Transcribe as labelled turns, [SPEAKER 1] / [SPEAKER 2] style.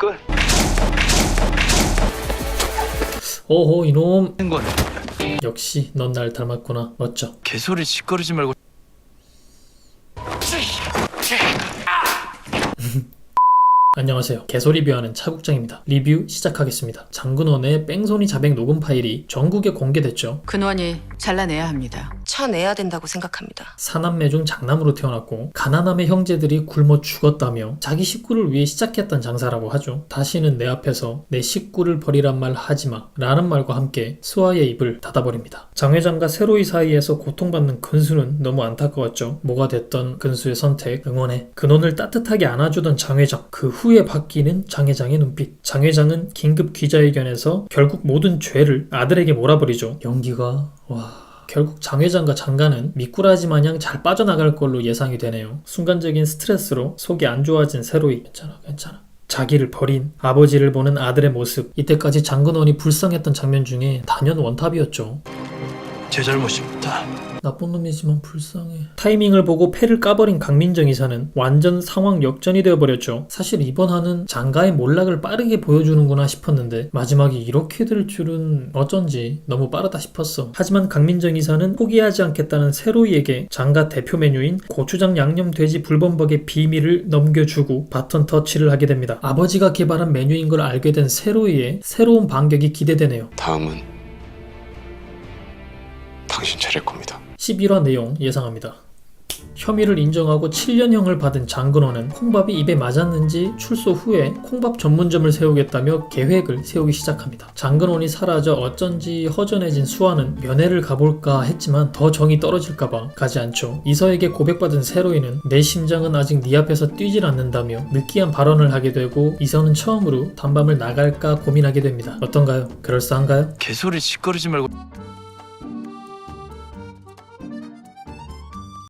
[SPEAKER 1] 끝.
[SPEAKER 2] 오호 이놈.
[SPEAKER 1] 건.
[SPEAKER 2] 역시 넌 날 닮았구나. 멋져
[SPEAKER 1] 개소리 시끄러지 말고
[SPEAKER 2] 안녕하세요 개소 리뷰하는 차국장입니다 리뷰 시작하겠습니다 장근원의 뺑소니 자백 녹음 파일이 전국에 공개됐죠
[SPEAKER 3] 근원이 잘라내야 합니다.
[SPEAKER 4] 쳐내야 된다고 생각합니다.
[SPEAKER 2] 사남매 중 장남으로 태어났고 가난함의 형제들이 굶어 죽었다며 자기 식구를 위해 시작했던 장사라고 하죠. 다시는 내 앞에서 내 식구를 버리란 말 하지마 라는 말과 함께 수아의 입을 닫아버립니다. 장 회장과 세로이 사이에서 고통받는 근수는 너무 안타까웠죠. 뭐가 됐던 근수의 선택 응원해. 근원을 따뜻하게 안아주던 장 회장 그후 에 바뀌는 장 회장의 눈빛. 장 회장은 긴급 기자회견에서 결국 모든 죄를 아들에게 몰아버리죠. 연기가 와... 결국 장 회장과 장관은 미꾸라지 마냥 잘 빠져나갈 걸로 예상이 되네요. 순간적인 스트레스로 속이 안 좋아진 세로이. 괜찮아, 괜찮아. 자기를 버린 아버지를 보는 아들의 모습. 이때까지 장근원이 불쌍했던 장면 중에 단연 원탑이었죠.
[SPEAKER 1] 제 잘못입니다.
[SPEAKER 2] 나쁜 놈이지만 불쌍해. 타이밍을 보고 패를 까버린 강민정 이사는 완전 상황 역전이 되어버렸죠. 사실 이번 화는 장가의 몰락을 빠르게 보여주는구나 싶었는데 마지막이 이렇게 될 줄은 어쩐지 너무 빠르다 싶었어. 하지만 강민정 이사는 포기하지 않겠다는 세로이에게 장가 대표 메뉴인 고추장 양념 돼지 불범벅의 비밀을 넘겨주고 바톤 터치를 하게 됩니다. 아버지가 개발한 메뉴인 걸 알게 된 세로이의 새로운 반격이 기대되네요.
[SPEAKER 5] 다음은 당신 차례 겁니다.
[SPEAKER 2] 11화 내용 예상합니다. 혐의를 인정하고 7년형을 받은 장근호는 콩밥이 입에 맞았는지 출소 후에 콩밥 전문점을 세우겠다며 계획을 세우기 시작합니다. 장근원이 사라져 어쩐지 허전해진 수아는 면회를 가볼까 했지만 더 정이 떨어질까봐 가지 않죠. 이서에게 고백받은 세로이는 내 심장은 아직 네 앞에서 뛰질 않는다며 느끼한 발언을 하게 되고 이서는 처음으로 단밤을 나갈까 고민하게 됩니다. 어떤가요? 그럴싸한가요?
[SPEAKER 1] 개소리 시끄러지 말고